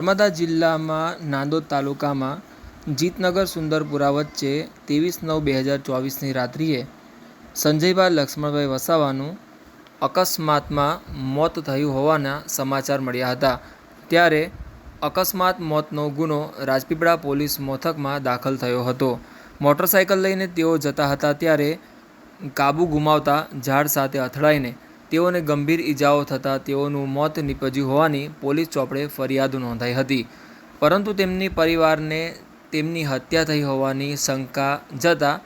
નર્મદા જિલ્લામાં નાંદોદ તાલુકામાં જીતનગર સુંદરપુરા વચ્ચે ત્રેવીસ નવ બે હજાર ચોવીસની રાત્રિએ સંજયભાઈ લક્ષ્મણભાઈ વસાવાનું અકસ્માતમાં મોત થયું હોવાના સમાચાર મળ્યા હતા. ત્યારે અકસ્માત મોતનો ગુનો રાજપીપળા પોલીસ મથકમાં દાખલ થયો હતો. મોટરસાયકલ લઈને તેઓ જતા હતા ત્યારે કાબુ ગુમાવતા ઝાડ સાથે અથડાઈને તેઓને ગંભીર ઈજાઓ થતાં તેઓનું મોત નીપજ્યું હોવાની પોલીસ ચોપડે ફરિયાદ નોંધાઈ હતી. પરંતુ તેમની પરિવારને તેમની હત્યા થઈ હોવાની શંકા જતાં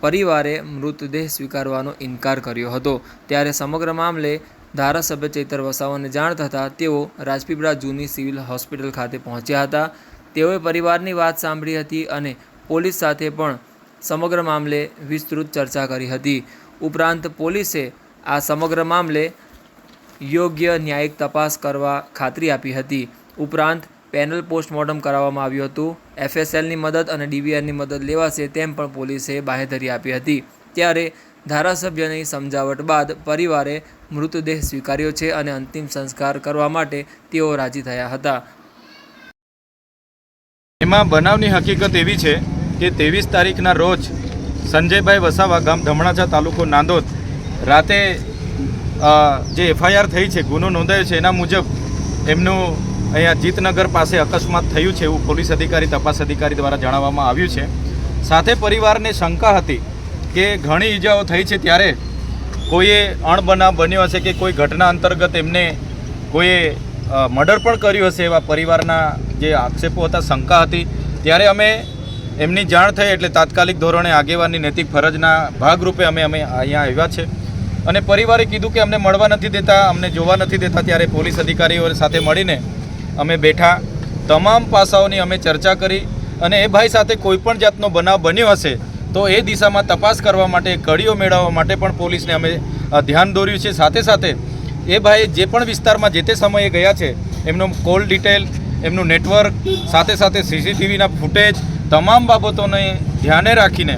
પરિવારે મૃતદેહ સ્વીકારવાનો ઇનકાર કર્યો હતો. ત્યારે સમગ્ર મામલે ધારાસભ્ય ચૈતર વસાવાને જાણ થતાં તેઓ રાજપીપળા જૂની સિવિલ હોસ્પિટલ ખાતે પહોંચ્યા હતા. તેઓએ પરિવારની વાત સાંભળી હતી અને પોલીસ સાથે પણ સમગ્ર મામલે વિસ્તૃત ચર્ચા કરી હતી. ઉપરાંત પોલીસે આ સમગ્ર મામલે યોગ્ય ન્યાયિક તપાસ કરવા ખાતરી આપી હતી. ઉપરાંત, પેનલ પોસ્ટમોર્ટમ કરાવવામાં આવ્યું હતું. એફએસએલની મદદ અને ડીવીઆરની મદદ લેવાશે તેમ પણ પોલીસે બાહેધરી આપી હતી. ત્યારે ધારાસભ્યની સમજાવટ બાદ પરિવારે મૃતદેહ સ્વીકાર્યો છે અને અંતિમ સંસ્કાર કરવા માટે તેઓ રાજી થયા હતા. એમાં બનાવની હકીકત એવી છે કે ત્રેવીસ તારીખના રોજ સંજયભાઈ વસાવા ગામ ધમણાચા તાલુકો નાંદોદ રાતે જે એફઆઈઆર થઈ છે, ગુનો નોંધાયો છે, એના મુજબ એમનું અહીંયા જીતનગર પાસે અકસ્માત થયું છે એવું પોલીસ અધિકારી, તપાસ અધિકારી દ્વારા જણાવવામાં આવ્યું છે. સાથે પરિવારને શંકા હતી કે ઘણી ઈજાઓ થઈ છે ત્યારે કોઈએ અણબનાવ બન્યો હશે કે કોઈ ઘટના અંતર્ગત એમને કોઈએ મર્ડર પણ કર્યું હશે એવા પરિવારના જે આક્ષેપો હતા, શંકા હતી. ત્યારે અમે એમની જાણ થઈ એટલે તાત્કાલિક ધોરણે આગેવાનની નૈતિક ફરજના ભાગરૂપે અમે અમે અહીંયા આવ્યા છે. અને પરિવારે કીધું કે અમને મળવા નથી દેતા, અમને જોવા નથી દેતા, ત્યારે પોલીસ અધિકારીઓ સાથે મળીને અમે બેઠા. તમામ પાસાઓની અમે ચર્ચા કરી અને એ ભાઈ સાથે કોઈપણ જાતનો બનાવ બન્યો હશે, તો એ દિશામાં તપાસ કરવા માટે, કડીઓ મેળવવા માટે પણ પોલીસને અમે ધ્યાન દોર્યું છે. સાથે સાથે એ ભાઈ જે પણ વિસ્તારમાં જે તે સમયે ગયા છે, એમનો કોલ ડિટેલ, એમનું નેટવર્ક, સાથે સાથે સીસીટીવીના ફૂટેજ, તમામ બાબતોને ધ્યાને રાખીને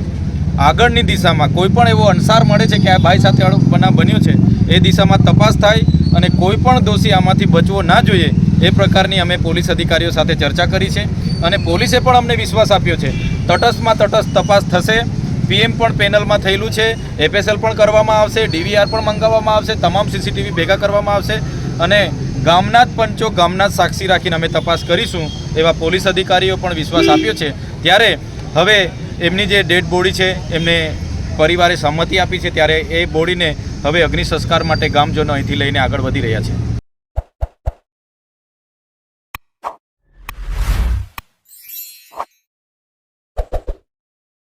આગળની દિશામાં કોઈ પણ એવો અણસાર મળે છે કે આ ભાઈ સાથે આવો બનાવ બન્યો છે, એ દિશામાં તપાસ થાય અને કોઈ પણ દોષી આમાંથી બચવો ના જોઈએ, એ પ્રકારની અમે પોલીસ અધિકારીઓ સાથે ચર્ચા કરી છે અને પોલીસે પણ અમને વિશ્વાસ આપ્યો છે. તટસ્થમાં તટસ્થ તપાસ થશે, પીએમ પણ પેનલમાં થયેલું છે, એફએસએલ પણ કરવામાં આવશે, ડીવીઆર પણ મંગાવવામાં આવશે, તમામ સીસીટીવી ભેગા કરવામાં આવશે અને ગામના જ પંચો ગામના જ સાક્ષી રાખીને અમે તપાસ કરીશું, એવા પોલીસ અધિકારીઓ પણ વિશ્વાસ આપ્યો છે. ત્યારે હવે એમની જે ડેડ બોડી છે, એમને પરિવારે સંમતિ આપી છે, ત્યારે એ બોડીને હવે અગ્નિ સંસ્કાર માટે ગામજનો અહીંથી લઈને આગળ વધી રહ્યા છે.